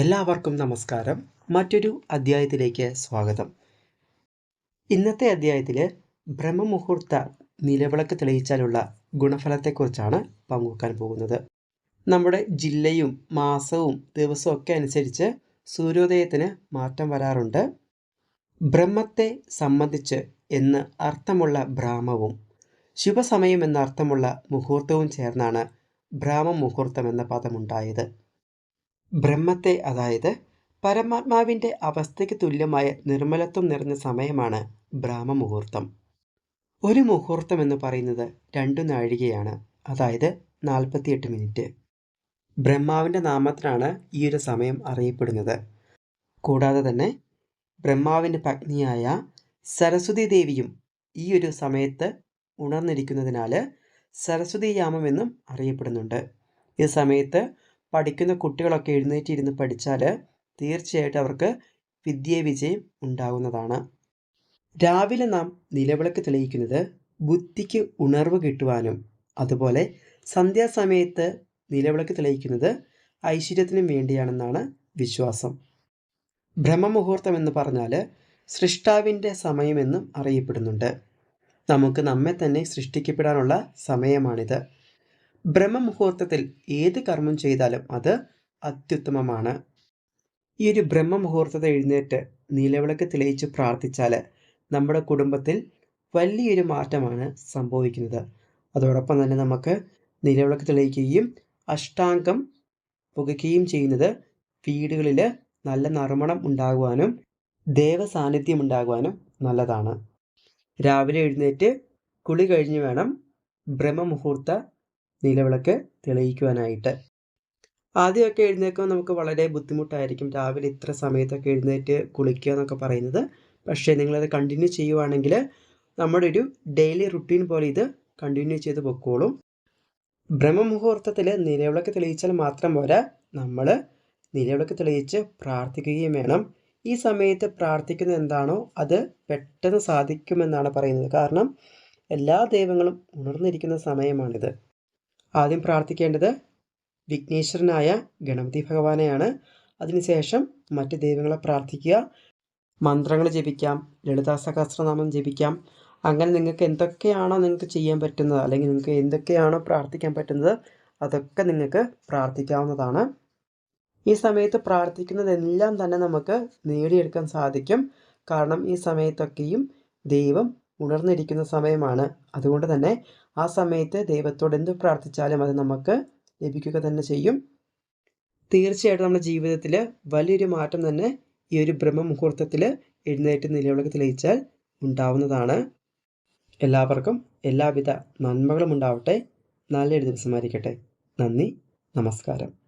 എല്ലാവർക്കും നമസ്കാരം. മറ്റൊരു അധ്യായത്തിലേക്ക് സ്വാഗതം. ഇന്നത്തെ അധ്യായത്തിൽ ബ്രഹ്മമുഹൂർത്ത നിലവിളക്ക് തെളിയിച്ചാലുള്ള ഗുണഫലത്തെക്കുറിച്ചാണ് പങ്കുവെക്കാൻ പോകുന്നത്. നമ്മുടെ ജില്ലയും മാസവും ദിവസവും ഒക്കെ അനുസരിച്ച് സൂര്യോദയത്തിന് മാറ്റം വരാറുണ്ട്. ബ്രഹ്മത്തെ സംബന്ധിച്ച് എന്ന് അർത്ഥമുള്ള ഭ്രാമവും ശുഭസമയം എന്നർത്ഥമുള്ള മുഹൂർത്തവും ചേർന്നാണ് ഭ്രാമ മുഹൂർത്തം എന്ന പദമുണ്ടായത്. ബ്രഹ്മത്തെ അതായത് പരമാത്മാവിന്റെ അവസ്ഥയ്ക്ക് തുല്യമായ നിർമ്മലത്വം നിറഞ്ഞ സമയമാണ് ബ്രാഹ്മ മുഹൂർത്തം ഒരു മുഹൂർത്തം എന്ന് പറയുന്നത് രണ്ടു നാഴികയാണ് അതായത് നാൽപ്പത്തിയെട്ട് മിനിറ്റ്. ബ്രഹ്മാവിന്റെ നാമത്തിനാണ് ഈ ഒരു സമയം അറിയപ്പെടുന്നത്. കൂടാതെ തന്നെ ബ്രഹ്മാവിന്റെ പത്നിയായ സരസ്വതി ദേവിയും ഈ ഒരു സമയത്ത് ഉണർന്നിരിക്കുന്നതിനാൽ സരസ്വതി യാമം എന്നും അറിയപ്പെടുന്നുണ്ട്. ഈ സമയത്ത് പഠിക്കുന്ന കുട്ടികളൊക്കെ എഴുന്നേറ്റിരുന്ന് പഠിച്ചാൽ തീർച്ചയായിട്ടും അവർക്ക് വിദ്യ വിജയം ഉണ്ടാകുന്നതാണ് രാവിലെ നാം നിലവിളക്ക് തെളിയിക്കുന്നത് ബുദ്ധിക്ക് ഉണർവ് കിട്ടുവാനും അതുപോലെ സന്ധ്യാസമയത്ത് നിലവിളക്ക് തെളിയിക്കുന്നത് ഐശ്വര്യത്തിനും വേണ്ടിയാണെന്നാണ് വിശ്വാസം. ബ്രഹ്മമുഹൂർത്തം എന്ന് പറഞ്ഞാൽ സൃഷ്ടാവിന്റെ സമയമെന്നും അറിയപ്പെടുന്നുണ്ട്. നമുക്ക് നമ്മെ തന്നെ സൃഷ്ടിക്കപ്പെടാനുള്ള സമയമാണിത്. ബ്രഹ്മമുഹൂർത്തത്തിൽ ഏത് കർമ്മം ചെയ്താലും അത് അത്യുത്തമമാണ്. ഈ ഒരു ബ്രഹ്മമുഹൂർത്തത്തെ എഴുന്നേറ്റ് നിലവിളക്ക് തെളിയിച്ച് പ്രാർത്ഥിച്ചാൽ നമ്മുടെ കുടുംബത്തിൽ വലിയൊരു മാറ്റമാണ് സംഭവിക്കുന്നത്. അതോടൊപ്പം തന്നെ നമുക്ക് നിലവിളക്ക് തെളിയിക്കുകയും അഷ്ടാംഗം പുകയ്ക്കുകയും ചെയ്യുന്നത് വീടുകളിൽ നല്ല നറുമണം ഉണ്ടാകുവാനും ദേവസാന്നിധ്യം ഉണ്ടാകുവാനും നല്ലതാണ്. രാവിലെ എഴുന്നേറ്റ് കുളി കഴിഞ്ഞ് വേണം ബ്രഹ്മമുഹൂർത്ത നിലവിളക്ക് തെളിയിക്കുവാനായിട്ട്. ആദ്യമൊക്കെ എഴുന്നേൽക്കുമ്പോൾ നമുക്ക് വളരെ ബുദ്ധിമുട്ടായിരിക്കും. രാവിലെ ഇത്ര സമയത്തൊക്കെ എഴുന്നേറ്റ് കുളിക്കുക എന്നൊക്കെ പറയുന്നത്. പക്ഷേ നിങ്ങളത് കണ്ടിന്യൂ ചെയ്യുവാണെങ്കിൽ നമ്മുടെ ഒരു ഡെയിലി റുട്ടീൻ പോലെ ഇത് കണ്ടിന്യൂ ചെയ്ത് പൊക്കോളും. ബ്രഹ്മമുഹൂർത്തത്തിൽ നിലവിളക്ക് തെളിയിച്ചാൽ മാത്രം പോരാ നമ്മൾ നിലവിളക്ക് തെളിയിച്ച് പ്രാർത്ഥിക്കുകയും വേണം. ഈ സമയത്ത് പ്രാർത്ഥിക്കുന്ന എന്താണോ അത് പെട്ടെന്ന് സാധിക്കുമെന്നാണ് പറയുന്നത്. കാരണം എല്ലാ ദൈവങ്ങളും ഉണർന്നിരിക്കുന്ന സമയമാണിത്. ആദ്യം പ്രാർത്ഥിക്കേണ്ടത് വിഘ്നേശ്വരനായ ഗണപതി ഭഗവാനെയാണ്. അതിനുശേഷം മറ്റ് ദൈവങ്ങളെ പ്രാർത്ഥിക്കുക. മന്ത്രങ്ങൾ ജപിക്കാം. ലളിതാ സഹസ്രനാമം ജപിക്കാം. അങ്ങനെ നിങ്ങൾക്ക് എന്തൊക്കെയാണോ നിങ്ങൾക്ക് ചെയ്യാൻ പറ്റുന്നത് അല്ലെങ്കിൽ നിങ്ങൾക്ക് എന്തൊക്കെയാണോ പ്രാർത്ഥിക്കാൻ പറ്റുന്നത് അതൊക്കെ നിങ്ങൾക്ക് പ്രാർത്ഥിക്കാവുന്നതാണ്. ഈ സമയത്ത് പ്രാർത്ഥിക്കുന്നതെല്ലാം തന്നെ നമുക്ക് നേടിയെടുക്കാൻ സാധിക്കും. കാരണം ഈ സമയത്തൊക്കെയും ദൈവം ഉണർന്നിരിക്കുന്ന സമയമാണ്. അതുകൊണ്ട് തന്നെ ആ സമയത്ത് ദൈവത്തോട് എന്ത് പ്രാർത്ഥിച്ചാലും അത് നമുക്ക് ലഭിക്കുക തന്നെ ചെയ്യും. തീർച്ചയായിട്ടും നമ്മുടെ ജീവിതത്തിൽ വലിയൊരു മാറ്റം തന്നെ ഈ ഒരു ബ്രഹ്മമുഹൂർത്തത്തിൽ എഴുന്നേറ്റ് നിലവിളക്ക് തെളിയിച്ചാൽ ഉണ്ടാവുന്നതാണ്. എല്ലാവർക്കും എല്ലാവിധ നന്മകളും ഉണ്ടാവട്ടെ. നല്ലൊരു ദിവസമായിരിക്കട്ടെ നന്ദി. നമസ്കാരം.